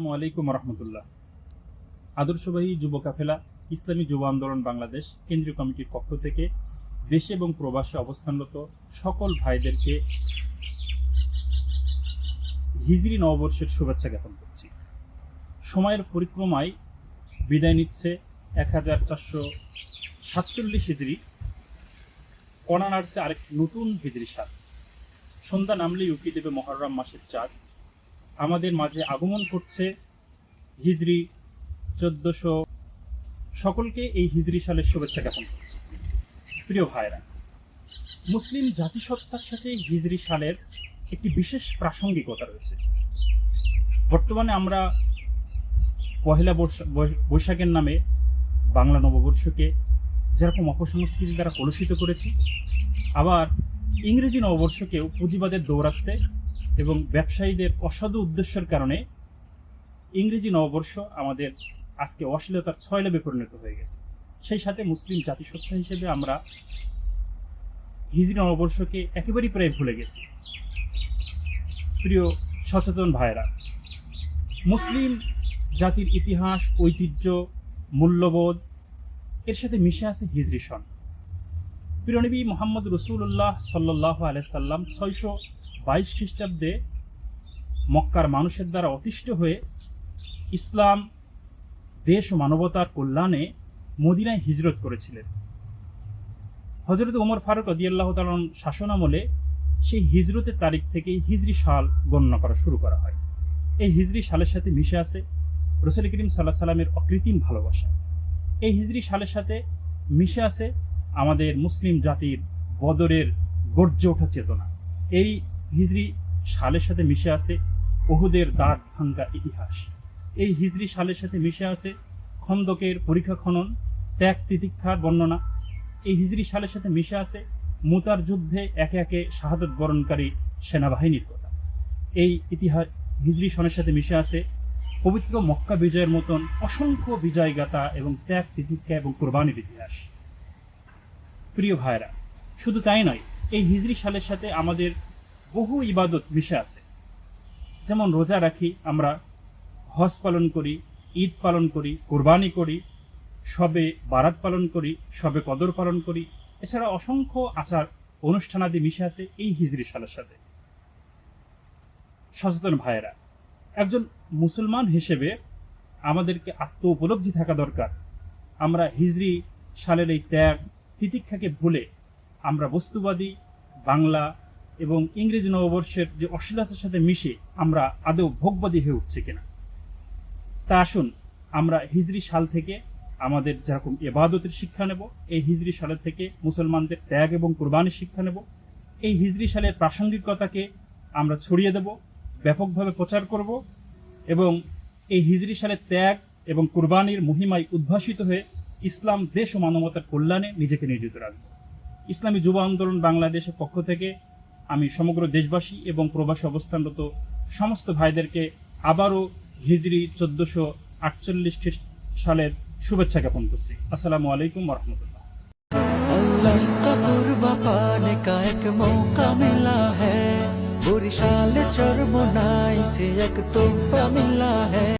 আসসালামু আলাইকুম রহমতুল্লাহ। আদর্শবাহী যুব কাফেলা, ইসলামী যুব আন্দোলন বাংলাদেশ কেন্দ্রীয় কমিটির পক্ষ থেকে দেশে এবং প্রবাসে অবস্থানরত সকল ভাইদেরকে হিজরি নববর্ষের শুভেচ্ছা জ্ঞাপন করছি। সময়ের পরিক্রমায় বিদায় নিচ্ছে এক হাজার চারশো সাতচল্লিশ হিজড়ি কণা নার্সে আরেক নতুন হিজড়ি সাল সন্ধ্যা নামলেই উকি দেবে মহরম মাসের চাঁদ। আমাদের মাঝে আগমন করছে হিজরি চোদ্দশো সকলকে এই হিজরি সালের শুভেচ্ছা জ্ঞাপন করছি। প্রিয় ভাইরা মুসলিম জাতিসত্তার সাথে হিজরি সালের একটি বিশেষ প্রাসঙ্গিকতা রয়েছে। বর্তমানে আমরা পহেলা বৈশাখের নামে বাংলা নববর্ষকে যেরকম অপসংস্কৃতি দ্বারা কলুষিত করেছি, আবার ইংরেজি নববর্ষকেও পুঁজিবাদের দৌরাত্মে এবং ব্যবসায়ীদের অসাধু উদ্দেশ্যের কারণে ইংরেজি নববর্ষ আমাদের আজকে অশ্লীলতার ছয়লাভে পরিণত হয়ে গেছে। সেই সাথে মুসলিম জাতিসত্তা হিসেবে আমরা হিজরি নববর্ষকে একেবারেই প্রায় ভুলে গেছি। প্রিয় সচেতন ভাইরা মুসলিম জাতির ইতিহাস, ঐতিহ্য, মূল্যবোধ, এর সাথে মিশে আছে হিজরি সন। প্রিয়নবী মোহাম্মদ রসুল্লাহ সাল্লাহ আলাইসাল্লাম ছয়শো বাইশ খ্রিস্টাব্দে মক্কার মানুষের দ্বারা অতিষ্ঠ হয়ে ইসলাম, দেশ ও মানবতার কল্যাণে মদিনায় হিজরত করেছিলেন। হজরত ওমর ফারুক আদিয়াল্লাহ তালন শাসনামলে সেই হিজরতের তারিখ থেকেই হিজরি সাল গণনা করা শুরু করা হয়। এই হিজরি সালের সাথে মিশে আছে রসুল করিম সাল্লাহ সাল্লামের অকৃত্রিম ভালোবাসা। এই হিজরি সালের সাথে মিশে আছে আমাদের মুসলিম জাতির বদরের গর্জে ওঠা চেতনা। এই হিজরি সালের সাথে মিশে আছে ওহুদের দাঁত ভাঙ্গা ইতিহাস। এই হিজরি সালের সাথে মিশে আছে খন্দকের পরীক্ষা খনন, ত্যাগ তিতিক্ষার বর্ণনা। এই হিজরি সালের সাথে মিশে আছে মুতার যুদ্ধে একে একে শাহাদত বরণকারী সেনাবাহিনীর কথা। এই ইতিহাস হিজরি সনের সাথে মিশে আছে পবিত্র মক্কা বিজয়ের মতন অসংখ্য বিজয়গাথা এবং ত্যাগ তিতিক্ষা এবং কোরবানির ইতিহাস। প্রিয় ভাইরা শুধু তাই নয়, এই হিজরি সালের সাথে আমাদের বহু ইবাদত মিশে আছে। যেমন রোজা রাখি, আমরা হজ পালন করি, ঈদ পালন করি, কোরবানি করি, সবে বারাত পালন করি, সবে কদর পালন করি। এছাড়া অসংখ্য আচার অনুষ্ঠানাদি মিশে আছে এই হিজরি সালের সাথে। সচেতন ভাইয়েরা, একজন মুসলমান হিসেবে আমাদেরকে আত্ম উপলব্ধি থাকা দরকার। আমরা হিজরি সালের এই ত্যাগ, তিতিক্ষাকে ভুলে আমরা বস্তুবাদী বাংলা এবং ইংরেজি নববর্ষের যে অশ্লীলতার সাথে মিশে আমরা আদৌ ভোগবাদী হয়ে উঠছি কিনা। তা আসুন, আমরা হিজরি সাল থেকে আমাদের যেরকম এবাদতের শিক্ষা নেব, এই হিজরি সালের থেকে মুসলমানদের ত্যাগ এবং কোরবানির শিক্ষা নেব, এই হিজরি সালের প্রাসঙ্গিকতাকে আমরা ছড়িয়ে দেব, ব্যাপকভাবে প্রচার করব এবং এই হিজরি সালের ত্যাগ এবং কোরবানির মহিমায় উদ্ভাসিত হয়ে ইসলাম দেশ ও মানবতার কল্যাণে নিজেকে নিয়োজিত রাখব। ইসলামী যুব আন্দোলন বাংলাদেশের পক্ষ থেকে আমি সমগ্র দেশবাসী এবং প্রবাসী অবস্থানরত সমস্ত ভাইদেরকে আবারও হিজরি চোদ্দশো আটচল্লিশ খ্রিস্ট সালের শুভেচ্ছা জ্ঞাপন করছি আসসালামু আলাইকুম রহমতুল্লাহ अल्लाह का कुर्बा पाने का एक मौका मिला है बुरी शाल चरमोनाई से एक तोहफा मिला है